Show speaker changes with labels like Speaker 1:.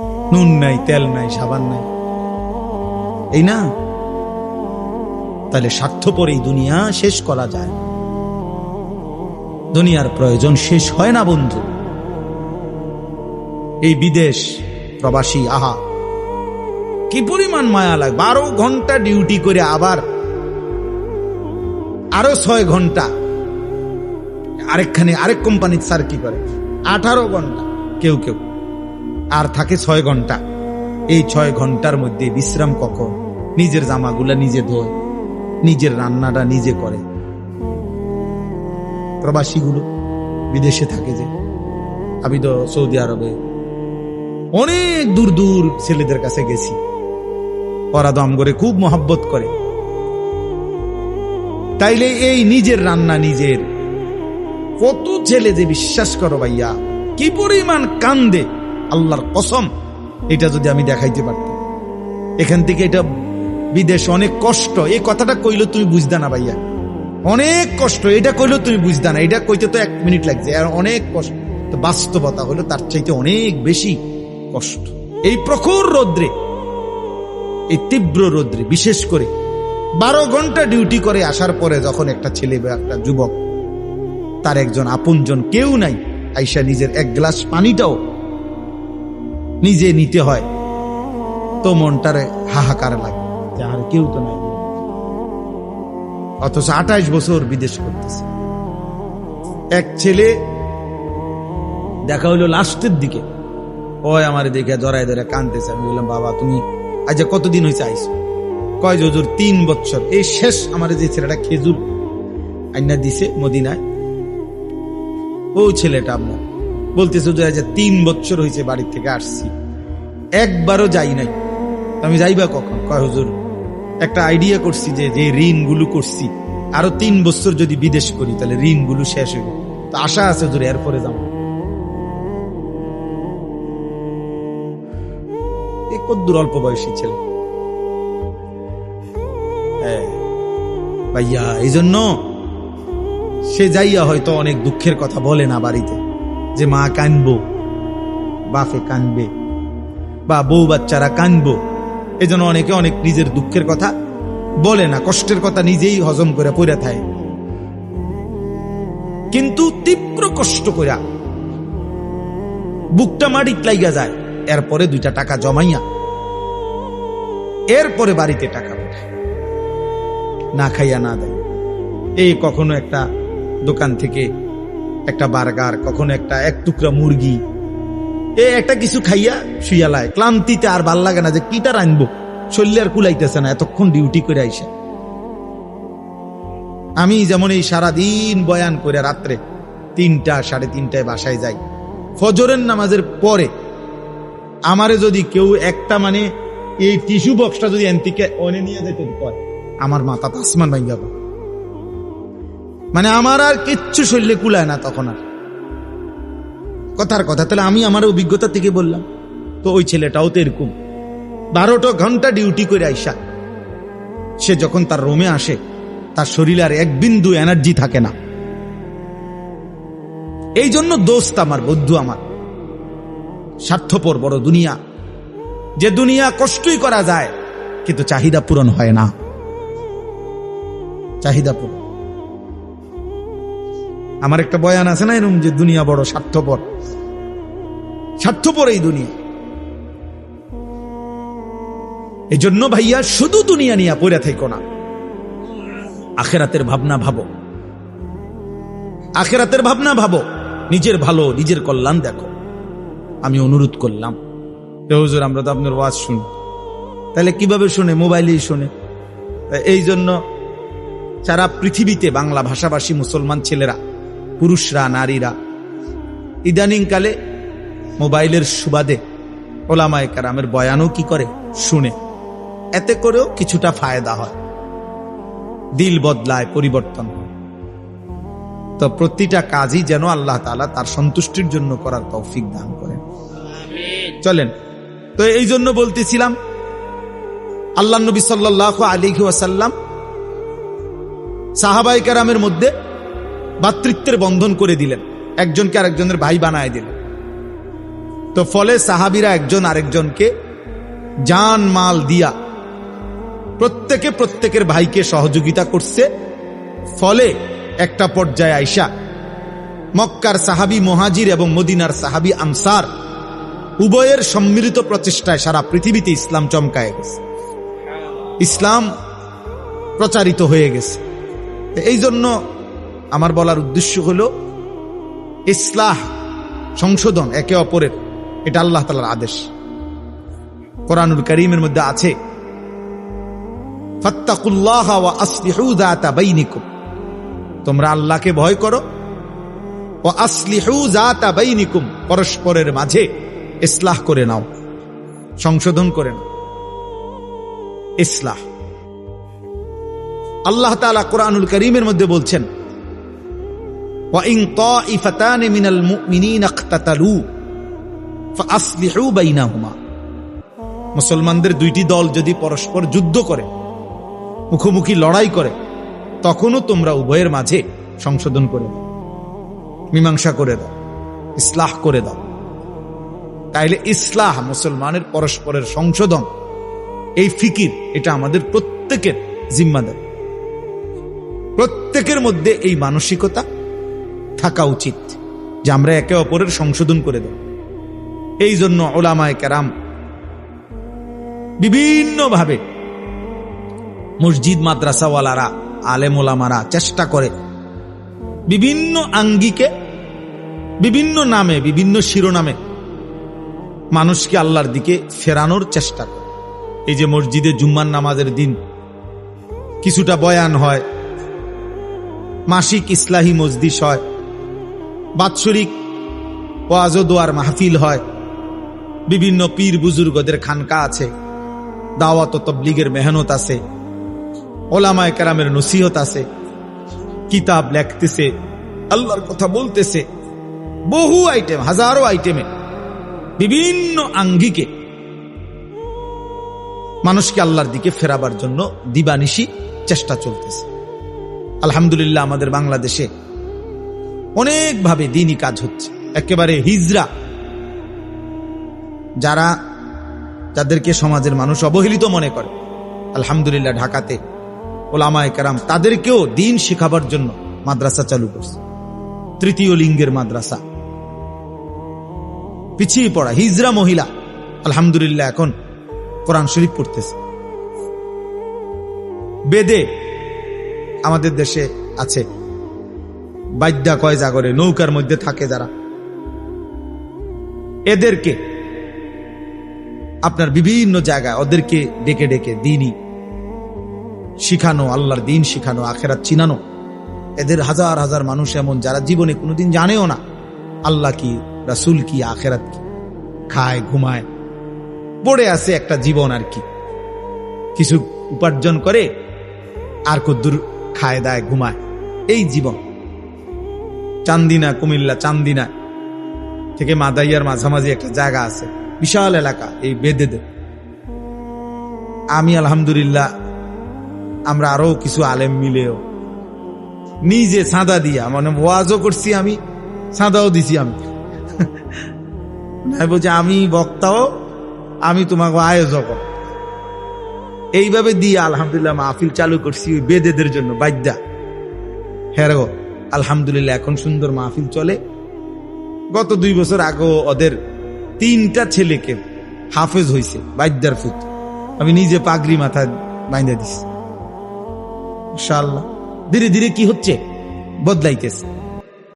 Speaker 1: নুন নাই, তেল নাই, সাবান নাই। এই না? তাহলে স্বার্থপর এই দুনিয়া শেষ করা যায় দুনিয়ার প্রয়োজন শেষ হয় না, বন্ধু। এই বিদেশ প্রবাসী, আহা। কি পরিমাণ মায়া লাগে বারো ঘণ্টা ডিউটি করে আবার, আরও ছয় ঘণ্টা। আরেকখানে আরেক কোম্পানির স্যার কি করে। আঠারো ঘণ্টা। কেউ কেউ। আর থাকে ছয় ঘণ্টা। এই ছয় ঘণ্টার মধ্যে বিশ্রাম কখন নিজের জামাগুলা নিজে ধোয়। নিজের রান্নাটা নিজে করে। প্রবাসীগুলো বিদেশে থাকে যে। আমি তো সৌদি আরবে অনেক দূর দূর ছেলেদের কাছে গেছি। ওরা দম করে খুব মহাব্বত করে। তাইলে এই নিজের রান্না নিজের। কত ছেলে যে বিশ্বাস করো ভাইয়া, কি পরিমাণ কান্দে। আল্লাহর কসম, এটা যদি আমি দেখাইতে পারতাম। এখান থেকে এটা বিদেশ অনেক কষ্ট। এই কথাটা কইলো তুমি বুঝদা না ভাইয়া। অনেক কষ্ট। এটা কইলো তুমি বুঝদা না। এটা কইতে তো এক মিনিট লাগছে। আর অনেক কষ্ট। তো বাস্তবতা হলো তার চাইতে অনেক বেশি কষ্ট। এই প্রখর রৌদ্রে, এই তীব্র রৌদ্রে, বিশেষ করে বারো ঘণ্টা ডিউটি করে আসার পরে যখন একটা ছেলে বা একটা যুবক, তার একজন আপনজন কেউ নাই, আইসা নিজের এক গ্লাস পানিটাও নিজে নিতে হয় তো মনটারে হাহাকার লাগে। যার কেউ তো নাই। অথচ আঠাইশ বছর বিদেশ করতেছে। এক ছেলে দেখা হইল লাস্টের দিকে। ওই আমার দেখে জড়াই ধরে কানতেছে আমি বললাম বাবা তুমি আজ কতদিন হয়েছে আইসো কয় জোর তিন বছর এই শেষ আমার যে ছেলেটা খেজুর আইনা দিছে মদিনায়। ও ছেলেটা আম্মু বলতেছে যে তিন বছর হয়েছে বাড়ি থেকে আসছি। একবারও যাই নাই। আমি যাইবা কখন? কয় হুজুর একটা আইডিয়া করছি যে যে ঋণগুলো করছি আরও তিন বছর যদি বিদেশ করি তাহলে ঋণগুলো শেষ হইব। তো আশা আছে হুজুর এরপরে যাব। কদ্দুর অল্প বয়সী ছেলে। হ্যাঁ, ভাইয়া এই জন্য সে যাইয়া হয়তো অনেক দুঃখের কথা বলে না বাড়িতে। যে মা কানবো, বাপে কানবে, বা বউ বাচ্চারা কানবো জন্য অনেকে অনেক নিজের দুঃখের কথা বলে না, কষ্টের কথা নিজেই হজম করে পড়ে থাকে। কিন্তু তীব্র কষ্ট কইরা বুকটা মাটিত লাইগা যায়, এরপরে দুইটা টাকা জমাইয়া এরপরে বাড়িতে টাকা পাঠায়। না খাইয়া না দেয়। এই কখনো একটা দোকান থেকে একটা বার্গার, কখনো একটা এক টুকরা মুরগি। এ, একটা কিছু খাইয়া শুইয়ালায়। ক্লান্তিতে আর ভালো লাগে না যে কিটা রানবো শরীর আর কুলাইতেছে না, এতক্ষণ ডিউটি করে আইসা। আমি যেমন এই সারাদিন বয়ান করে রাত্রে তিনটা, সাড়ে তিনটায় বাসায় যাই। ফজরের নামাজের পরে আমারে যদি কেউ একটা মানে এই টিস্যু বক্সটা যদি এনতিকে অনে নিয়ে যেতে কয় আমার মাথা আসমান ভাই যাবে মানে আমার আর কিচ্ছু শরীরে কুলায় না তখন আর। কথার কথা, তাহলে আমি আমার অভিজ্ঞতা থেকে বললাম, তো ওই ছেলেটাও তো এরকম। বারোটা ঘণ্টা ডিউটি করে আইসা, সে যখন তার রোমে আসে, তার শরীরে আর এক বিন্দু এনার্জি থাকে না। এই জন্য দোস্ত আমার, বন্ধু আমার, স্বার্থপর বড় দুনিয়া। যে দুনিয়া কষ্টই করা যায়, কিন্তু চাহিদা পূরণ হয় না। চাহিদা পূরণ। আমার একটা বয়ান আছে না এরকম যে দুনিয়া বড় স্বার্থপর? স্বার্থপর এই দুনিয়া। এই জন্য ভাইয়া, শুধু দুনিয়া নিয়ে পড়ে থেকো না। আখেরাতের ভাবনা ভাবো। আখেরাতের ভাবনা ভাবো। নিজের ভালো, নিজের কল্যাণ দেখো। আমি অনুরোধ করলাম। আমরা তো আপনার ওয়াজ শুনি। তাহলে কীভাবে শুনে? মোবাইলেই শুনে। এই জন্য সারা পৃথিবীতে বাংলা ভাষাভাষী মুসলমান ছেলেরা পুরুষরা, নারীরা। ইদানিংকালে মোবাইলের সুবাদে ওলামায় কারামের বয়ানও কি করে? শুনে। এতে করেও কিছুটা ফায়দা হয়। দিল বদলায়, পরিবর্তন তো প্রতিটা কাজই যেন আল্লাহ তালা তার সন্তুষ্টির জন্য করার তৌফিক দান করেন। চলেন। তো এই জন্য বলতেছিলাম, আল্লাহ নবী সাল্লাহ আলী ওয়াসাল্লাম সাহাবাই কারামের মধ্যে ভাতৃত্বের বন্ধন করে দিলেন। একজনকে আরেকজনের ভাই বানায় দিলেন। তো ফলে সাহাবিরা একজন আরেকজনকে জান মাল দিয়া প্রত্যেকে প্রত্যেকের ভাইকে সহযোগিতা করছে। ফলে একটা পর্যায়ে আইসা মক্কার সাহাবি মহাজির এবং মদিনার সাহাবি আনসার উভয়ের সম্মিলিত প্রচেষ্টায় সারা পৃথিবীতে ইসলাম চমকায় গেছে। ইসলাম প্রচারিত হয়ে গেছে। এই জন্য আমার বলার উদ্দেশ্য হল ইসলাহ, সংশোধন, একে অপরের। এটা আল্লাহ তালার আদেশ। কোরআনুল করিমের মধ্যে আছে তোমরা আল্লাহকে ভয় করো, ও আসলিহু পরস্পরের মাঝে ইসলাহ করে নাও, সংশোধন করে নাও। ইসলাহ। আল্লাহ তাআলা কোরআনুল করিমের মধ্যে বলছেন মুসলমানদের দুইটি দল যদি পরস্পর যুদ্ধ করে, মুখোমুখি লড়াই করে, তখনও তোমরা উভয়ের মাঝে সংশোধন করে দাও, মীমাংসা করে দাও, ইসলাহ করে দাও। তাইলে ইসলাহ মুসলমানের পরস্পরের সংশোধন, এই ফিকির এটা আমাদের প্রত্যেকের জিম্মাদার। প্রত্যেকের মধ্যে এই মানসিকতা থাকা উচিত, যে আমরা একে অপরের সংশোধন করে দেব। এই জন্য ওলামায় কেরাম বিভিন্নভাবে মসজিদ মাদ্রাসাওয়ালারা, আলেম ওলামারা চেষ্টা করে বিভিন্ন আঙ্গিকে, বিভিন্ন নামে, বিভিন্ন শিরোনামে মানুষকে আল্লাহর দিকে ফেরানোর চেষ্টা করে। এই যে মসজিদে জুম্মান নামাজের দিন কিছুটা বয়ান হয়, মাসিক ইসলাহী মজদিস হয় বাৎসরিক ওয়াজদোয়ার মাহফিল হয়। বিভিন্ন পীর বুজুর্গদের খানকা আছে। দাওয়াত তবলিগের মেহনত আছে। ওলামায় কেরামের নসিহত আছে। কিতাব লেখতেছে, আল্লাহর কথা বলতেছে। বহু আইটেম, হাজারো আইটেমে। বিভিন্ন আঙ্গিকে মানুষকে আল্লাহর দিকে ফেরাবার জন্য দিবানিশি চেষ্টা চলতেছে। আলহামদুলিল্লাহ আমাদের বাংলাদেশে অনেকভাবে দিনই কাজ হচ্ছে। একেবারে হিজরা। যারা যাদেরকে সমাজের মানুষ অবহেলিত মনে করে, আলহামদুলিল্লাহ ঢাকাতে ওলামায় কারাম তাদেরকেও দিন শেখাবার জন্য মাদ্রাসা চালু করছে। তৃতীয় লিঙ্গের মাদ্রাসা। পিছিয়ে পড়া হিজরা মহিলা, আলহামদুলিল্লাহ এখন কোরআন শরীফ পড়তেছে। বেদে আমাদের দেশে আছে বাদ্যা কয় জাগরে নৌকার মধ্যে থাকে যারা। এদেরকে, আপনার বিভিন্ন জায়গায় ওদেরকে ডেকে ডেকে দিনই শিখানো, আল্লাহর দিন শিখানো, আখেরাত চিনানো। এদের হাজার হাজার মানুষ এমন যারা জীবনে কোনোদিন জানেও না, আল্লাহ কি, রাসুল কি, আখেরাত কি, খায়, ঘুমায়, পড়ে আছে একটা জীবন আর কি। কিছু উপার্জন করে, আর কদ্দুর খায়, দায়, ঘুমায়, এই জীবন। চান্দিনা, কুমিল্লা, চান্দিনা। থেকে মাদাইয়ার মাঝামাঝি একটা জায়গা আছে। বিশাল এলাকা এই বেদেদের আমি আলহামদুলিল্লাহ, আমরা আরও কিছু আলেম মিলেও নিজে সাদা দিয়া মানে ওয়াজও করছি আমি, সাদাও দিছি আমি। বলছে, আমি বক্তাও, আমি তোমাকে আয়োজক। এইভাবে দিয়ে আলহামদুলিল্লাহ মাহফিল চালু করছি ওই বেদেদের জন্য বাদ্যা হ্যাঁ আলহামদুলিল্লাহ, এখন সুন্দর মাহফিল চলে। গত দুই বছর আগেও ওদের তিনটা ছেলেকে হাফেজ হয়েছে বাইদার ফুত আমি নিজে পাগড়ি মাথা বাইন্দা দিছি। ধীরে ধীরে কি হচ্ছে? বদলাইতেছে।